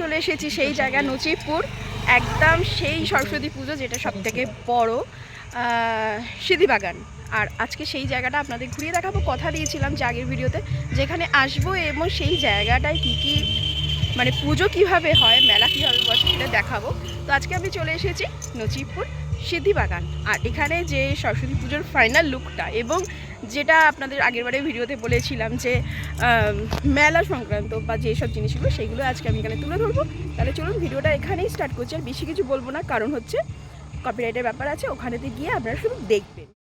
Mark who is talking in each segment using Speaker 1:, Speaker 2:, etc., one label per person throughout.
Speaker 1: চলে এসেছি সেই জায়গা নচিপুর একদম সেই সরস্বতী পুজো যেটা সব থেকে বড় সিদ্ধিবাগান আর আজকে সেই জায়গাটা আপনাদের ঘুরিয়ে দেখাবো, কথা দিয়েছিলাম যে আগের ভিডিওতে, যেখানে আসব এবং সেই জায়গাটায় কী কী মানে পুজো কীভাবে হয়, মেলা কীভাবে বসে সেটা দেখাবো। তো আজকে আমি চলে এসেছি নচিপুর সিদ্ধিবাগান আর এখানে যে সরস্বতী পুজোর ফাইনাল লুকটা এবং যেটা আপনাদের আগেরবারে ভিডিওতে বলেছিলাম যে মেলা সংক্রান্ত বা যেসব জিনিসগুলো সেইগুলো আজকে আমি এখানে তুলে ধরবো। তাহলে চলুন ভিডিওটা এখানেই স্টার্ট করছি। আর বেশি কিছু বলব না, কারণ হচ্ছে কপিরাইটের ব্যাপার আছে, ওখানেতে গিয়ে আপনারা শুধু দেখবেন।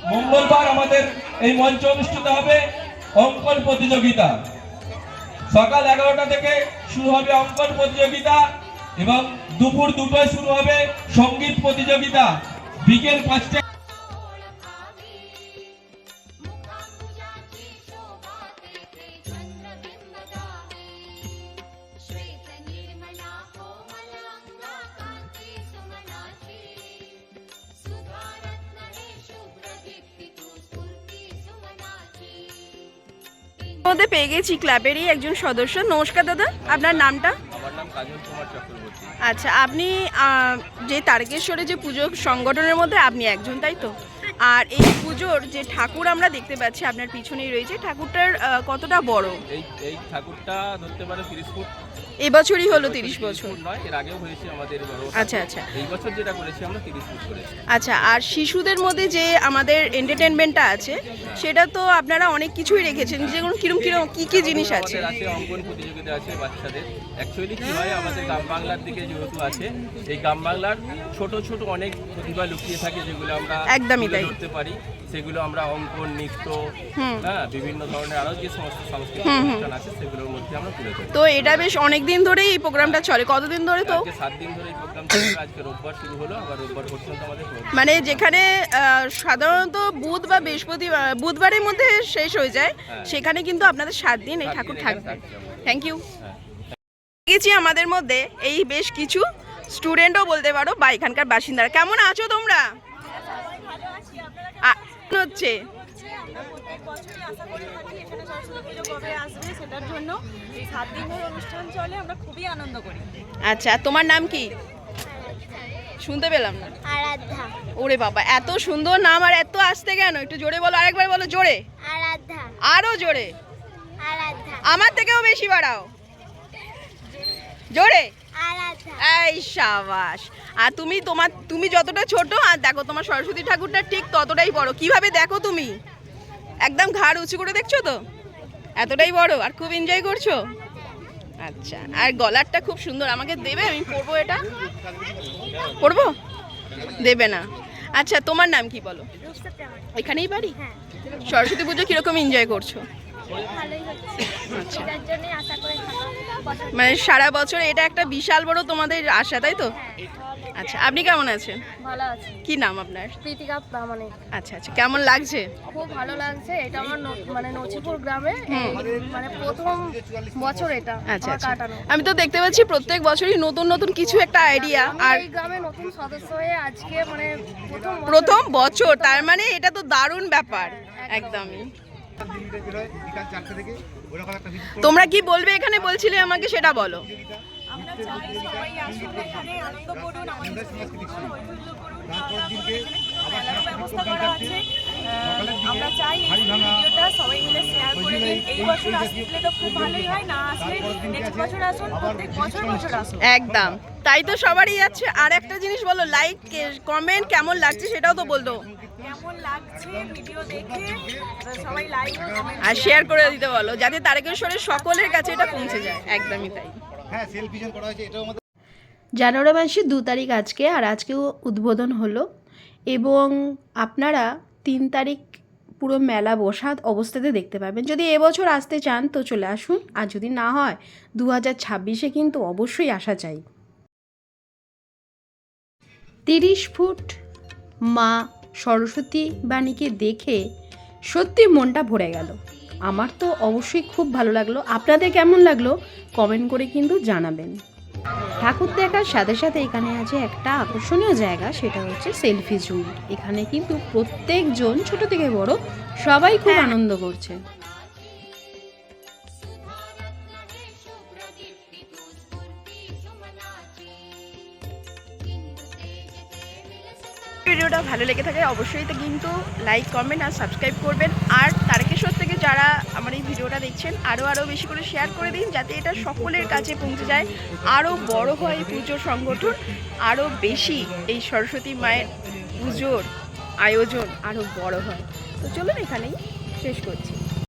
Speaker 2: মঙ্গলবার আমাদের এই মঞ্চ অনুষ্ঠিত হবে অঙ্কন প্রতিযোগিতা। সকাল এগারোটা থেকে শুরু হবে অঙ্কন প্রতিযোগিতা এবং দুপুর দুটোয় শুরু হবে সংগীত প্রতিযোগিতা। বিকেল পাঁচটা
Speaker 1: মধ্যে পেয়ে গেছি ক্লাবেরই একজন সদস্য। নমস্কার দাদা আপনার নামটা?
Speaker 3: আমার নাম কাজল কুমার চক্রবর্তী।
Speaker 1: আচ্ছা আপনি যে তারকেশ্বরে যে পুজো সংগঠনের মধ্যে আপনি একজন তাই তো? আর এই পুজোর যে ঠাকুর আমরা দেখতে পাচ্ছি আপনার পিছনেই রয়েছে ঠাকুরটার কতটা বড়?
Speaker 3: এই এই ঠাকুরটা ধরতে পারে তিরিশ ফুট।
Speaker 1: এবছরই হলো তিরিশ বছর।
Speaker 3: নয় এর আগেও হয়েছে আমাদের
Speaker 1: আচ্ছা, আচ্ছা।
Speaker 3: এই বছর যেটা করেছি আমরা তিরিশ ফুট করেছি
Speaker 1: আচ্ছা আর শিশুদের মধ্যে যে আমাদের এন্টারটেনমেন্টটা আছে সেটা তো আপনারা অনেক কিছুই রেখেছেন। যেগুলো কিরম কিরম কি কি জিনিস আছে?
Speaker 3: আছে অঙ্কন প্রতিযোগিতা আছে বাচ্চাদের। অ্যাকচুয়ালি কি হয় আমাদের গ্রাম বাংলার দিকে যেহেতু আছে এই গ্রাম বাংলার ছোট ছোট অনেক প্রতিভা লুকিয়ে থাকে যেগুলো আমরা
Speaker 1: একদমই তাই।
Speaker 3: ধরতে পারি। সেগুলো আমরা অঙ্কন নৃত্য হ্যাঁ বিভিন্ন ধরনের আরও যে সমস্ত সাংস্কৃতিক। অনুষ্ঠান আছে সেগুলোর মধ্যে আমরা তুলে ধরি।
Speaker 1: তো এটা বেশ অনেক দিন ধরেই এই প্রোগ্রামটা চলে। কতদিন ধরে তো?
Speaker 3: সাত দিন ধরে এই প্রোগ্রাম চলবে আজকে রোববার শুরু হলো আবার রোববার পর্যন্ত আমাদের
Speaker 1: মানে যেখানে সাধারণত বুধ বা বৃহস্পতিবার বুধবারের মধ্যে শেষ হয়ে যায়
Speaker 3: হ্যাঁ।
Speaker 1: সেখানে কিন্তু আপনাদের সাত দিন এই ঠাকুর থাকবে। Thank you. গেছি আমাদের মধ্যে এই বেশ কিছু স্টুডেন্টও বলতে পারো বা এখানকার বাসিন্দারা। কেমন আছো তোমরা? হচ্ছে?
Speaker 4: আমরা প্রত্যেক বছরই আশা করে থাকি এখানে সরস্বতী পুজো কবে আসবে সেটার জন্য। এই সাত দিন ধরে অনুষ্ঠান চলে আমরা খুবই আনন্দ করি।
Speaker 1: আচ্ছা তোমার নাম কি? শুনতে পেলাম না।
Speaker 5: আরাধ্যা।
Speaker 1: ওরে বাবা এত সুন্দর নাম আর এত আসতে কেন? একটু জোরে বলো আরেকবার বলো জোরে।
Speaker 5: আরাধ্যা।
Speaker 1: আরও জোরে।
Speaker 5: আরাধ্যা।
Speaker 1: আমার থেকেও বেশি বাড়াও। জোরে।
Speaker 5: আরাধ্যা।
Speaker 1: এই সাবাস। আর তুমি তোমার তুমি যতটা ছোট আর দেখো তোমার সরস্বতী ঠাকুরটা ঠিক ততটাই বড়। কীভাবে দেখো তুমি? একদম ঘাড় উঁচু করে দেখছ তো? এতটাই বড় আর খুব এনজয় করছ? আচ্ছা আর গলারটা খুব সুন্দর। আমাকে দেবে? আমি পরবো এটা? পরবো? দেবে না। আচ্ছা তোমার নাম কি বলো? এখানেই বাড়ি?
Speaker 5: হ্যাঁ।
Speaker 1: সরস্বতী পুজো কীরকম এনজয় করছ? আচ্ছা। মানে সারা বছর এটা একটা বিশাল বড় তোমাদের আশা তাই তো? আচ্ছা আপনি কেমন আছেন?
Speaker 5: ভালো আছে।
Speaker 1: কি নাম আপনার?
Speaker 5: প্রীতিকা মানে
Speaker 1: আচ্ছা আচ্ছা কেমন লাগছে?
Speaker 5: খুব ভালো লাগছে এটা আমার মানে নচিপুর গ্রামে মানে প্রথম বছর এটা
Speaker 1: আচ্ছা আচ্ছা।
Speaker 5: কাটানো।
Speaker 1: আমি তো দেখতে পাচ্ছি প্রত্যেক বছরই নতুন নতুন কিছু একটা আইডিয়া আর
Speaker 5: এই গ্রামে নতুন সদস্য হয়ে আজকে মানে প্রথম
Speaker 1: প্রথম বছর তার মানে এটা তো দারুণ ব্যাপার। একদমই। তোমরা কি বলবে এখানে? বলছিলে আমাকে সেটা বলো।
Speaker 4: আমরা চাই সবাই আসুন এখানে আনন্দ করুন আমাদের সঙ্গে ঘুরুন, হৈহুল্লোড় করুন। এখানে মেলারও ব্যবস্থা করা আছে। আমরা চাই এই বছর আসলে তো খুব ভালোই হয় না আসলে নেক্সট বছর আসুন প্রত্যেক বছর বছর আসুন।
Speaker 1: একদম। তাই তো সবারই আছে। আর একটা জিনিস বলো লাইক কমেন্ট কেমন লাগছে সেটাও তো বলতো।
Speaker 4: কেমন লাগছে ভিডিও দেখে? সবাই লাইক
Speaker 1: আর শেয়ার করে দিতে বলো যাতে তারকেশ্বরের সকলের কাছে এটা পৌঁছে যায়। একদমই তাই।
Speaker 6: হ্যাঁ
Speaker 1: জানুয়ারি মাসের দু তারিখ আজকে, আর আজকেও উদ্বোধন হলো। এবং আপনারা তিন তারিখ পুরো মেলা বসা অবস্থাতে দেখতে পাবেন। যদি এবছর আসতে চান, তো চলে আসুন। আর যদি না হয় দু হাজার ছাব্বিশে কিন্তু অবশ্যই আসা চাই। তিরিশ ফুট মা সরস্বতী বাণীকে দেখে সত্যি মনটা ভরে গেল। আমার তো অবশ্যই খুব ভালো লাগল। আপনাদের কেমন লাগল? কমেন্ট করে কিন্তু জানাবেন। ঠাকুর দেখার সাথে সাথে এখানে আছে একটা আকর্ষণীয় জায়গা সেটা হচ্ছে সেলফি জুম এখানে কিন্তু প্রত্যেকজন ছোট থেকে বড় সবাই খুব হ্যাঁ। আনন্দ করছে। ভিডিওটা ভালো লেগে থাকে অবশ্যই তো কিন্তু লাইক কমেন্ট আর সাবস্ক্রাইব করবেন। আর তার থেকে যারা আমার এই ভিডিওটা দেখছেন আরও আরও বেশি করে শেয়ার করে দিন যাতে এটা সকলের কাছে পৌঁছে যায়। আরও বড় হয় পুজো সংগঠন আরও বেশি এই সরস্বতী মায়ের পুজোর আয়োজন আরও বড় হয়। তো চলুন এখানেই শেষ করছি।